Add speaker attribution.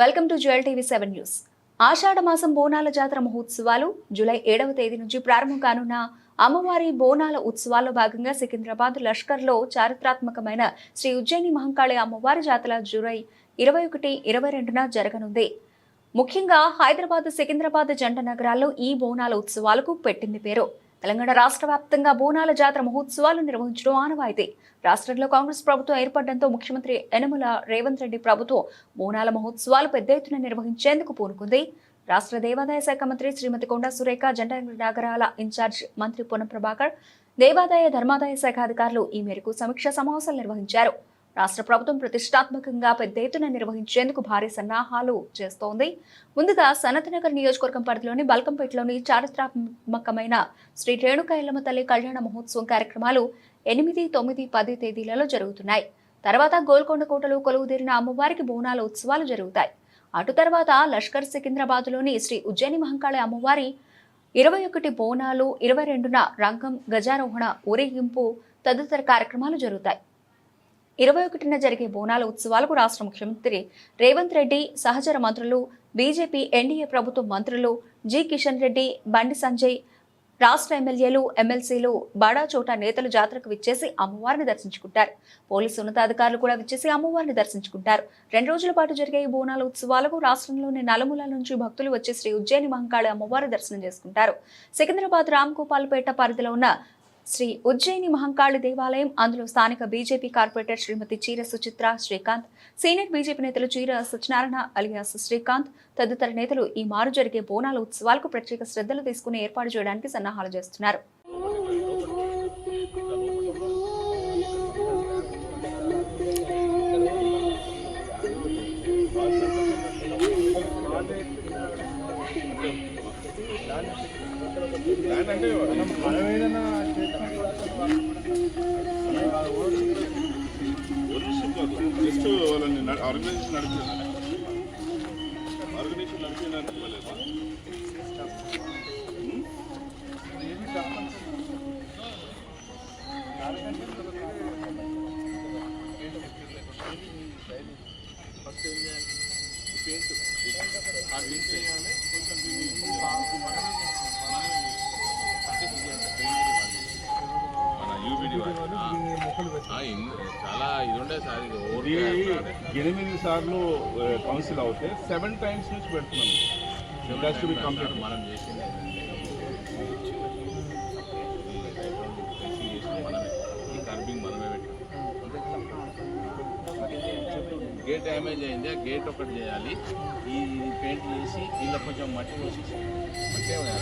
Speaker 1: Welcome to Jewel TV seven news. ఆషాఢ మాసం బోనాల జాతర మహోత్సవాలు జూలై ఏడవ తేదీ నుంచి ప్రారంభం కానున్న అమ్మవారి బోనాల ఉత్సవాల్లో భాగంగా సికింద్రాబాద్ లష్కర్లో చారిత్రాత్మకమైన శ్రీ ఉజ్జయిని మహంకాళి అమ్మవారి జాతర జూలై ఇరవై ఒకటి ఇరవై రెండున జరగనుంది. ముఖ్యంగా హైదరాబాద్ సికింద్రాబాద్ జంట నగరాల్లో ఈ బోనాల ఉత్సవాలకు పెట్టింది పేరు. తెలంగాణ రాష్ట్ర వ్యాప్తంగా బోనాల జాతర మహోత్సవాలు నిర్వహించడం ఆనవాయితీ. రాష్ట్రంలో కాంగ్రెస్ ప్రభుత్వం ఏర్పడడంతో ముఖ్యమంత్రి యనమల రేవంత్ రెడ్డి ప్రభుత్వం బోనాల మహోత్సవాలు పెద్ద ఎత్తున నిర్వహించేందుకు పూనుకుంది. రాష్ట్ర దేవాదాయ శాఖ మంత్రి శ్రీమతి కొండా సురేఖ జంట నగరాల ఇన్ఛార్జ్ మంత్రి పొన్నం ప్రభాకర్ దేవాదాయ ధర్మాదాయ శాఖ అధికారులు ఈ మేరకు సమీక్షా సమావేశాలు నిర్వహించారు. రాష్ట్ర ప్రభుత్వం ప్రతిష్టాత్మకంగా పెద్ద ఎత్తున నిర్వహించేందుకు భారీ సన్నాహాలు చేస్తోంది. ముందుగా సనత్నగర్ నియోజకవర్గం పరిధిలోని బల్కంపేటలోని చారిత్రాత్మకమైన శ్రీ రేణుకా ఎల్లమ్మ తల్లి కళ్యాణ మహోత్సవం కార్యక్రమాలు ఎనిమిది తొమ్మిది పది తేదీలలో జరుగుతున్నాయి. తర్వాత గోల్కొండ కోటలో కొలువుదీరిన అమ్మవారికి బోనాల ఉత్సవాలు జరుగుతాయి. అటు తర్వాత లష్కర్ సికింద్రాబాద్లోని శ్రీ ఉజ్జయిని మహంకాళి అమ్మవారి ఇరవై ఒకటి బోనాలు ఇరవై రెండున రంగం గజారోహణ ఊరేగింపు తదితర కార్యక్రమాలు జరుగుతాయి. ఇరవై ఒకటిన జరిగే బోనాల ఉత్సవాలకు రాష్ట్ర ముఖ్యమంత్రి రేవంత్ రెడ్డి సహచర మంత్రులు బీజేపీ ఎన్డీఏ ప్రభుత్వ మంత్రులు జి కిషన్ రెడ్డి బండి సంజయ్ రాష్ట్ర ఎమ్మెల్యేలు ఎమ్మెల్సీలు బడా చోట నేతలు జాతరకు విచ్చేసి అమ్మవారిని దర్శించుకుంటారు. పోలీసు ఉన్నతాధికారులు కూడా విచ్చేసి అమ్మవారిని దర్శించుకుంటారు. రెండు రోజుల పాటు జరిగే ఈ బోనాల ఉత్సవాలకు రాష్ట్రంలోని నలుమూలల నుంచి భక్తులు వచ్చి శ్రీ ఉజ్జయిని మహంకాళి అమ్మవారి దర్శనం చేసుకుంటారు. సికింద్రాబాద్ రామ్ గోపాల్పేట పరిధిలో ఉన్న శ్రీ ఉజ్జయిని మహంకాళి దేవాలయం అందులో స్థానిక బీజేపీ కార్పొరేటర్ శ్రీమతి చీర సుచిత్ర శ్రీకాంత్ సీనియర్ బీజేపీ నేతలు చీర సత్యనారాయణ అలియాస్ శ్రీకాంత్ తదితర నేతలు ఈ మారు జరిగే బోనాల ఉత్సవాలకు ప్రత్యేక శ్రద్ధలు తీసుకుని ఏర్పాటు చేయడానికి సన్నాహాలు చేస్తున్నారు.
Speaker 2: జస్ట్ వాళ్ళని న- ఆర్గనైజేషన్ నడిపినారు ఆర్గనైజేషన్ నడిపినారు ఇవ్వలేదా మన యూబీడీ వాళ్ళు
Speaker 3: ఆ, ఇన్- చాలా ఇది ఉండే సార్ ఇది ఓవర్
Speaker 2: ఎనిమిది సార్లు కౌన్సిల్ అవుతే సెవెన్ టైమ్స్ నుంచి పెడుతున్నాం. It కంప్లీట్ to be
Speaker 3: మనం చేసింది గేట్ డ్యామేజ్ అయింది? ఆ గేట్ ఒకటి చేయాలి. ఈ పెయింట్ చేసి ఇలా కొంచెం మట్టి పోసి మట్టి